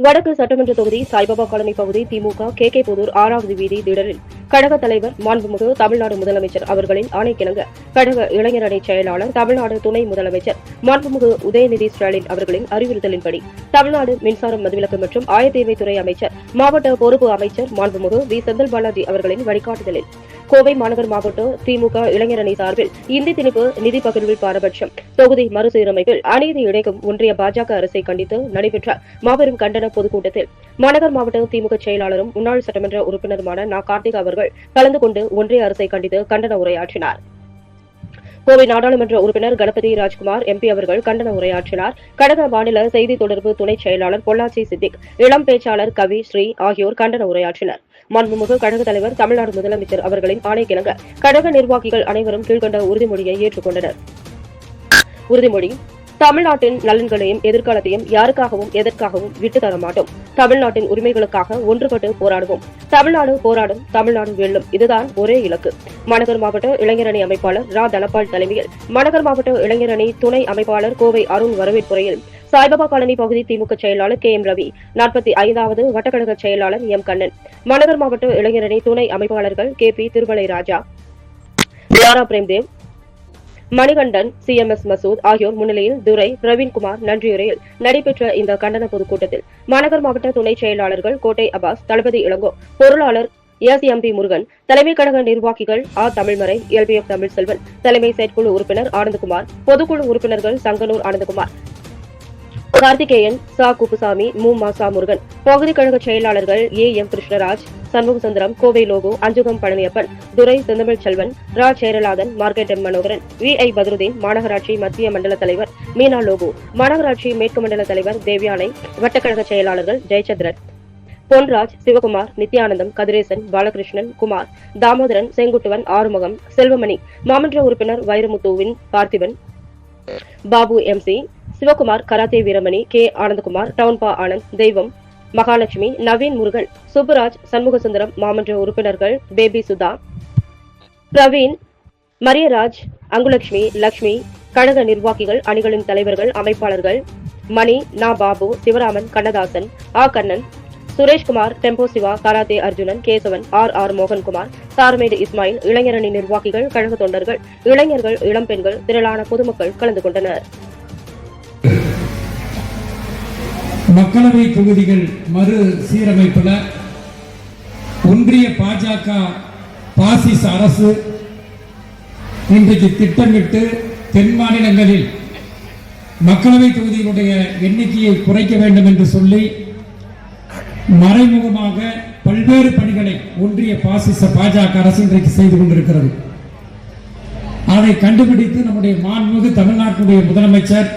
வடக்கு சட்டமன்ற தொகுதி சாய்பாபா காலனி பகுதி திமுக கே. கே. புதூர் ஆறாவது வீதி திடலில் கழக தலைவர் மாண்புமிகு தமிழ்நாடு முதலமைச்சர் அவர்களின் ஆணைக்கிணங்க கழக இளைஞர் அணி செயலாளர் தமிழ்நாடு துணை முதலமைச்சர் மாண்புமிகு உதயநிதி ஸ்டாலின் அவர்களின் அறிவுறுத்தலின்படி தமிழ்நாடு மின்சாரம் மதுவிலக்கு மற்றும் ஆயத்தேவைத்துறை அமைச்சர் மாவட்ட பொறுப்பு அமைச்சர் மாண்புமிகு வி. செந்தில் பாலாஜி அவர்களின் வழிகாட்டுதலில் கோவை மாநகர் மாவட்ட திமுக இளைஞர் அணி சார்பில் இந்தி திணிப்பு நிதி பகிர்வில் பாரபட்சம். தொகுதி மறுசீரமைப்பில் அநீதி இழைக்கும் ஒன்றிய பாஜக அரசை கண்டித்து நடைபெற்ற மாபெரும் கண்டன பொதுக்கூட்டத்தில் மாநகர் மாவட்ட திமுக செயலாளரும் முன்னாள் சட்டமன்ற உறுப்பினருமான நா. கார்த்திக் அவர்கள் கலந்து கொண்டு ஒன்றிய அரசை கண்டித்து கண்டன உரையாற்றினார். கோவை நாடாளுமன்ற உறுப்பினர் கணபதி ராஜ்குமார் எம்பி அவர்கள் கண்டன உரையாற்றினார். கழக மாநில செய்தி தொடர்பு துணை செயலாளர் பொள்ளாச்சி சித்திக் இளம் பேச்சாளர் கவி ஸ்ரீ ஆகியோர் கண்டன உரையாற்றினர். மாண்புமிகு கழக தலைவர் தமிழ்நாடு முதலமைச்சர் அவர்களின் ஆணைக்கிணங்க கழக நிர்வாகிகள் அனைவரும் கீழ்கண்ட உறுதிமொழியை ஏற்றுக்கொண்டனர். உறுதிமொழி தமிழ்நாட்டின் நலன்களையும் எதிர்காலத்தையும் யாருக்காகவும் எதற்காகவும் விட்டு தர மாட்டோம். தமிழ்நாட்டின் உரிமைகளுக்காக ஒன்றுபட்டு போராடுவோம். தமிழ்நாடு போராடும் தமிழ்நாடு வெல்லும். இதுதான் ஒரே இலக்கு. மாநகர் மாவட்ட இளைஞரணி அமைப்பாளர் ரா. தனபால் தலைமையில் மாநகர் மாவட்ட இளைஞரணி துணை அமைப்பாளர் கோவை அருண் வரவேற்புரையில் சாய்பாபா காலனி பகுதி திமுக செயலாளர் கே. எம். ரவி நாற்பத்தி ஐந்தாவது வட்டக்கழக செயலாளர் எம். கண்ணன் மாநகர் மாவட்ட இளைஞரணி துணை அமைப்பாளர்கள் K. P. Thirumalai Raja Premdev Manikandan C M S Masood ஆகியோர் முன்னிலையில் துரை பிரவீன்குமார் நன்றியுரையில் நடைபெற்ற இந்த கண்டன பொதுக்கூட்டத்தில் மாநகர் மாவட்ட துணை செயலாளர்கள் கோட்டை அபாஸ் தளபதி இளங்கோ பொருளாளர் எஸ் எம் பி முருகன் தலைமை கழக நிர்வாகிகள் ஆ தமிழ்மறை எல்பிஎஃப் தமிழ்செல்வன் தலைமை செயற்குழு உறுப்பினர் ஆனந்தகுமார் பொதுக்குழு உறுப்பினர்கள் சங்கனூர் ஆனந்தகுமார் கார்த்திகேயன் சா. குப்புசாமி மு. மாசா முருகன். பகுதி கழக செயலாளர்கள் A. M. Krishnaraj Shanmugasundaram Kovai loco Anjugam Palaniappan Durai Senthamizh Selvan R. Cheralathan market M. Manoharan V. I. Badruddin மாநகராட்சி மத்திய மண்டல தலைவர் மீனா லோகோ மாநகராட்சி மேற்கு மண்டல தலைவர் தேவ்யானை வட்டக்கழக செயலாளர்கள் ஜெயச்சந்திரன். பொன்ராஜ் சிவகுமார் நித்யானந்தம் கதிரேசன் பாலகிருஷ்ணன் குமார் தாமோதரன் செங்குட்டுவன் ஆறுமுகம் செல்வமணி மாமன்ற உறுப்பினர் வைரமுத்துவின் Parthiban. Babu MC Sivakumar karate Veeramani K. Anandakumar டவுன்பா Anand Deivam Mahalakshmi Naveen Murugan Subburaj Shanmugasundaram மாமன்ற உறுப்பினர்கள் பேபி சுதா பிரவீன் மரியராஜ் அங்குலட்சுமி லக்ஷ்மி கழக நிர்வாகிகள் அணிகளின் தலைவர்கள் அமைப்பாளர்கள் Mani N. Babu Sivaraman Kannadasan A. Kannan Sureshkumar tempo Siva karate Arjunan Kesavan R. R. Mohankumar Charmedu Ismail இளைஞரணி நிர்வாகிகள் கழக தொண்டர்கள் இளைஞர்கள் இளம்பெண்கள் திரளான பொதுமக்கள் கலந்து கொண்டனர். மக்களவை தொகுதிகள் மறு சீரமைப்புல ஒன்றிய பாஜக பாசிச அரசு இன்றைக்கு திட்டமிட்டு தென் மாநிலங்களில் மக்களவை தொகுதிகளுடைய எண்ணிக்கையை குறைக்க வேண்டும் என்று சொல்லி மறைமுகமாக பல்வேறு பணிகளை ஒன்றிய பாசிச பாஜக அரசு இன்றைக்கு செய்து கொண்டிருக்கிறது. அதை கண்டுபிடித்து நம்முடைய மாண்புமிகு தமிழ்நாட்டுடைய முதலமைச்சர்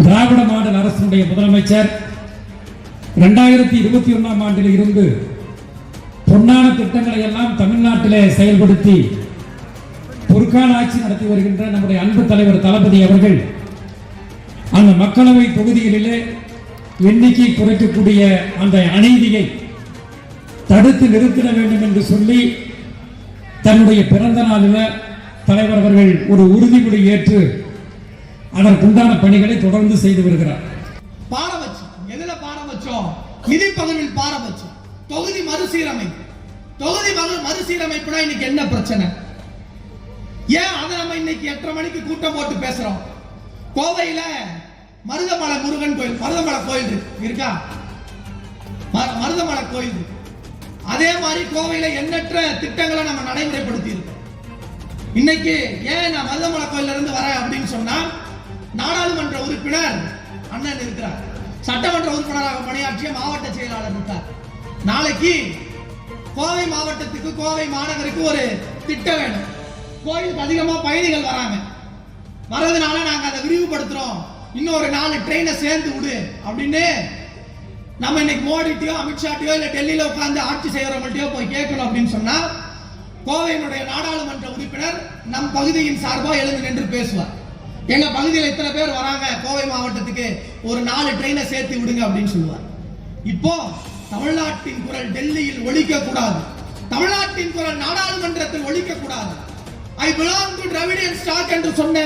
திராவிட மாடல் அரசினுடைய முதலமைச்சர் இரண்டாயிரத்தி இருபத்தி ஒன்றாம் ஆண்டில் இருந்து பொன்னான திட்டங்களை எல்லாம் தமிழ்நாட்டிலே செயல்படுத்தி பொற்கால ஆட்சி நடத்தி வருகின்ற நம்முடைய அன்பு தலைவர் தளபதி அவர்கள் அந்த மக்களவை தொகுதிகளிலே எண்ணிக்கை குறைக்கக்கூடிய அந்த அநீதியை தடுத்து நிறுத்திட வேண்டும் என்று சொல்லி தன்னுடைய பிறந்த நாளில் தலைவர் அவர்கள் ஒரு உறுதிமொழி ஏற்று அதற்குண்டான பணிகளை தொடர்ந்து செய்து வருகிறார். பாரபட்சம். எதுல பாரபட்சம்? நிதி பகிர்வில் பாரபட்சம். தொகுதி மறுசீரமைப்பு. தொகுதி மறுசீரமைப்புனா இன்னைக்கு என்ன பிரச்சனை? ஏன் அதை நம்ம இன்னைக்கு எட்டரை மணிக்கு கூட்டம் போட்டு பேசுறோம்? கோவையில மருதமலை முருகன் கோயில் மருதமலை கோயில் இருக்கா. மருதமலை கோயில் அதே மாதிரி கோவையில எண்ணற்ற திட்டங்களை நம்ம நடைமுறைப்படுத்தி இருக்கோம் இன்னைக்கு ஏன் நான் மருதமலை கோயில்ல இருந்து வரேன் அப்படின்னு சொன்னா நாடாளுமன்ற உறுப்பினர் அண்ணன் இருக்கிறார். சட்டமன்ற உறுப்பினராக பணியாற்றிய மாவட்ட செயலாளர் இருக்கார். நாளைக்கு கோவை மாவட்டத்துக்கு கோவை மாநகருக்கு ஒரு திட்டம் வேணும். கோயிலுக்கு அதிகமா பயணிகள் வராங்க. வர்றதுனால நாங்க அதை விரிவுபடுத்துறோம். இன்னும் ஒரு நாலு ட்ரெயினை சேர்ந்து விடு அப்படின்னு நம்ம இன்னைக்கு மோடிட்டையோ அமித்ஷாட்டையோ இல்ல டெல்லியில உட்காந்து ஆட்சி செய்யறவங்கள்ட்டயோ போய் கேட்கணும் அப்படின்னு சொன்னா கோவையினுடைய நாடாளுமன்ற உறுப்பினர் நம் பகுதியின் சார்பாக எழுந்து நின்று பேசுவார். எங்க பகுதியில் இத்தனை பேர் வராங்க கோவை மாவட்டத்துக்கு? ஒரு நாலு ட்ரெயினை சேர்த்து விடுங்க அப்படின்னு சொல்லுவார். இப்போ தமிழ்நாட்டின் குரல் டெல்லியில் ஒழிக்க கூடாது தமிழ்நாட்டின் குரல் நாடாளுமன்றத்தில் ஒழிக்க கூடாது I belong to Dravidian stock என்று சொன்ன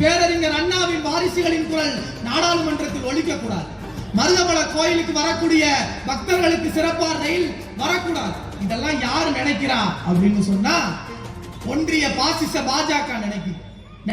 பேரறிஞர் அண்ணாவின் வாரிசுகளின் குரல் நாடாளுமன்றத்தில் ஒழிக்க கூடாது மருதமலை கோயிலுக்கு வரக்கூடிய பக்தர்களுக்கு சிறப்பா ரயில் வரக்கூடாது. இதெல்லாம் யார் நினைக்கிறா அப்படின்னு சொன்னா ஒன்றிய பாசிச பாஜக நினைக்குது.